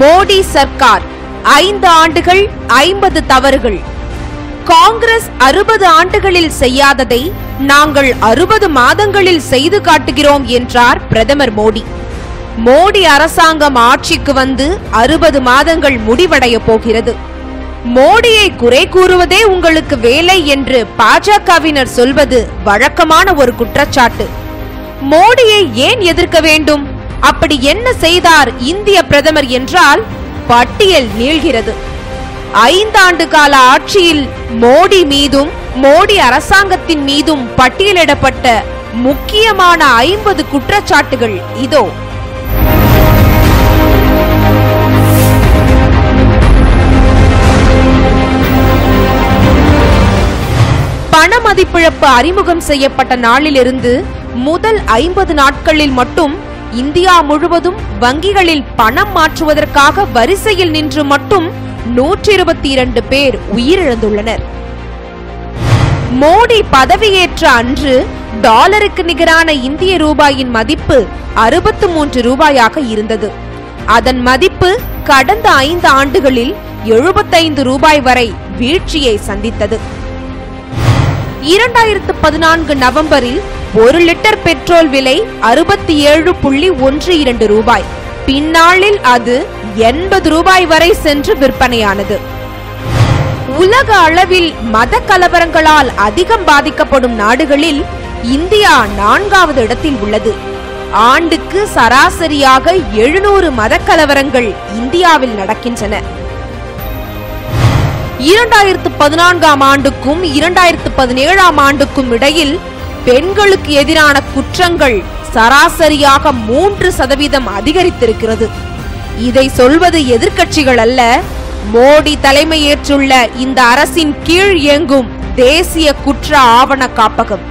மோடி சர்க்கார். ஐந்து ஆண்டுகள் ஐம்பது தவறுகள். காங்கிரஸ் அறுபது ஆண்டுகளில் செய்யாததை நாங்கள் அறுபது மாதங்களில் செய்து காட்டுகிறோம் என்றார் பிரதமர் மோடி. மோடி அரசாங்கம் ஆட்சிக்கு வந்து அறுபது மாதங்கள் முடிவடைய போகிறது. மோடியை குறை கூறுவதே உங்களுக்கு வேலை என்று பாஜகவினர் சொல்வது வழக்கமான ஒரு குற்றச்சாட்டு. மோடியை ஏன் எதிர்க்க வேண்டும்? அப்படி என்ன செய்தார் இந்திய பிரதமர் என்றால் பட்டியல் நீள்கிறது. ஐந்தாண்டு கால ஆட்சியில் மோடி மீதும் மோடி அரசாங்கத்தின் மீதும் பட்டியலிடப்பட்ட முக்கியமான ஐம்பது குற்றச்சாட்டுகள் இதோ. பண மதிப்பிழப்பு அறிமுகம் செய்யப்பட்ட நாளிலிருந்து முதல் ஐம்பது நாட்களில் மட்டும் இந்தியா முழுவதும் வங்கிகளில் பணம் மாற்றுவதற்காக வரிசையில் நின்று மட்டும் நூற்றி இருபத்தி இரண்டு பேர் உயிரிழந்துள்ளனர். மோடி பதவியேற்ற அன்று டாலருக்கு நிகரான இந்திய ரூபாயின் மதிப்பு அறுபத்து மூன்று ரூபாயாக இருந்தது. அதன் மதிப்பு கடந்த ஐந்து ஆண்டுகளில் எழுபத்தைந்து ரூபாய் வரை வீழ்ச்சியை சந்தித்தது. இரண்டாயிரத்து பதினான்கு நவம்பரில் ஒரு லிட்டர் பெட்ரோல் விலை அறுபத்தி ஏழு புள்ளி ஒன்று இரண்டு ரூபாய். பின்னாளில் அது எண்பது ரூபாய் வரை சென்று விற்பனையானது. உலக அளவில் மத கலவரங்களால் அதிகம் பாதிக்கப்படும் நாடுகளில் இந்தியா நான்காவது இடத்தில் உள்ளது. ஆண்டுக்கு சராசரியாக எழுநூறு மத கலவரங்கள் இந்தியாவில் நடக்கின்றன. இரண்டாயிரத்து பதினான்காம் ஆண்டுக்கும் இரண்டாயிரத்து பதினேழாம் ஆண்டுக்கும் இடையில் பெண்களுக்கு எதிரான குற்றங்கள் சராசரியாக மூன்று சதவீதம் அதிகரித்திருக்கிறது. இதை சொல்வது எதிர்க்கட்சிகள் அல்ல மோடி தலைமையேற்றுள்ள இந்த அரசின் கீழ் இயங்கும் தேசிய குற்ற ஆவண காப்பகம்.